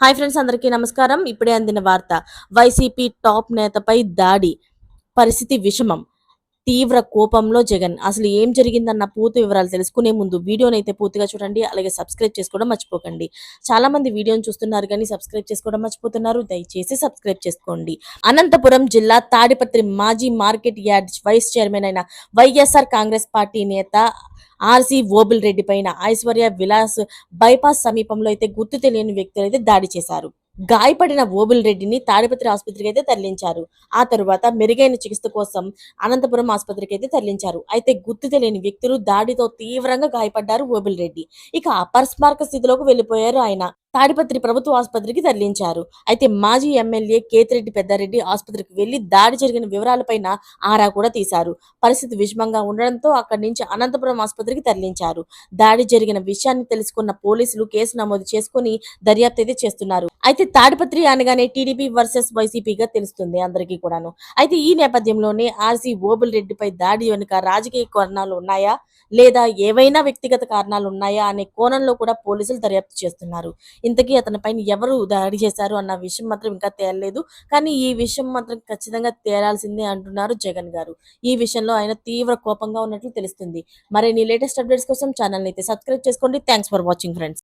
Hi friends అందరికీ నమస్కారం. ఇప్పుడే అందిన వార్త వైసీపీ టాప్ నేతపై దాడి పరిస్థితి విషమం. తీవ్ర కోపంలో జగన్. అసలు ఏం జరిగిందన్న పూర్తి వివరాలు తెలుసుకునే ముందు వీడియోని అయితే పూర్తిగా చూడండి అలాగే సబ్స్క్రైబ్ చేసుకోవడం మర్చిపోకండి. చాలా మంది వీడియోని చూస్తున్నారు కానీ సబ్స్క్రైబ్ చేసుకోవడం మర్చిపోతున్నారు దయచేసి సబ్స్క్రైబ్ చేసుకోండి. అనంతపురం జిల్లా తాడిపత్రి మాజీ మార్కెట్ యార్డ్ వైస్ చైర్మన్ అయిన వైఎస్ఆర్ కాంగ్రెస్ పార్టీ నేత ఆర్సీ ఓబుల్ రెడ్డి పైన ఐశ్వర్య విలాస్ బైపాస్ సమీపంలో అయితే గుర్తు తెలియని వ్యక్తులు అయితే దాడి చేశారు. గాయపడిన ఓబుల్ రెడ్డిని తాడిపత్రి ఆసుపత్రికి అయితే తరలించారు. ఆ తరువాత మెరుగైన చికిత్స కోసం అనంతపురం ఆసుపత్రికి అయితే తరలించారు. అయితే గుర్తు తెలియని వ్యక్తులు దాడితో తీవ్రంగా గాయపడ్డారు ఓబుల్ రెడ్డి. ఇక అపస్మారక స్థితిలోకి వెళ్ళిపోయారు ఆయన. తాడిపత్రి ప్రభుత్వ ఆసుపత్రికి తరలించారు. అయితే మాజీ ఎమ్మెల్యే కేతిరెడ్డి పెద్దారెడ్డి ఆసుపత్రికి వెళ్ళి దాడి జరిగిన వివరాలపైన ఆరా కూడా తీశారు. పరిస్థితి విషమంగా ఉండడంతో అక్కడి నుంచి అనంతపురం ఆసుపత్రికి తరలించారు. దాడి జరిగిన విషయాన్ని తెలుసుకున్న పోలీసులు కేసు నమోదు చేసుకుని దర్యాప్తు అయితే చేస్తున్నారు. అయితే తాడిపత్రి అనగానే టీడీపీ వర్సెస్ వైసీపీగా తెలుస్తుంది అందరికీ కూడాను. అయితే ఈ నేపథ్యంలోనే ఆర్సీ ఓబుల్ రెడ్డిపై దాడి వెనుక రాజకీయ కారణాలు ఉన్నాయా? లేదా ఏవైనా వ్యక్తిగత కారణాలు ఉన్నాయా? అనే కోణంలో కూడా పోలీసులు దర్యాప్తు చేస్తున్నారు. ఇంతకీ అతనిపైన ఎవరు దాడి చేశారు అన్న విషయం మాత్రం ఇంకా తేలలేదు. కానీ ఈ విషయం మాత్రం ఖచ్చితంగా తేలాల్సిందే అంటున్నారు జగన్ గారు. ఈ విషయంలో ఆయన తీవ్ర కోపంగా ఉన్నట్లు తెలుస్తుంది. మరిన్ని లేటెస్ట్ అప్డేట్స్ కోసం ఛానల్ అయితే సబ్స్క్రైబ్ చేసుకోండి. Thanks for watching friends.